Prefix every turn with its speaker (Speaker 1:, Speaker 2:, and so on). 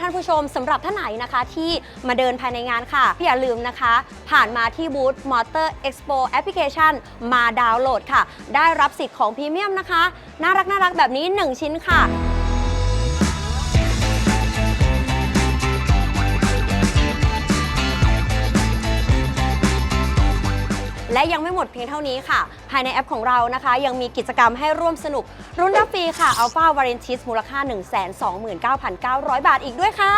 Speaker 1: ท่านผู้ชมสำหรับท่านไหนนะคะที่มาเดินภายในงานค่ะ อย่าลืมนะคะ ผ่านมาที่บูธ Motor Expo Application มาดาวน์โหลดค่ะ ได้รับสิทธิ์ของพรีเมียมนะคะ น่ารักน่ารักแบบนี้ 1 ชิ้นค่ะ และยังไม่หมดเพียงเท่านี้ค่ะ ภายในแอปของเรานะคะ ยังมีกิจกรรมให้ร่วมสนุก รุ่นรับฟรีค่ะ Alpha v a r i a n t i s มูลค่า 129,900 บาทอีกด้วยค่ะ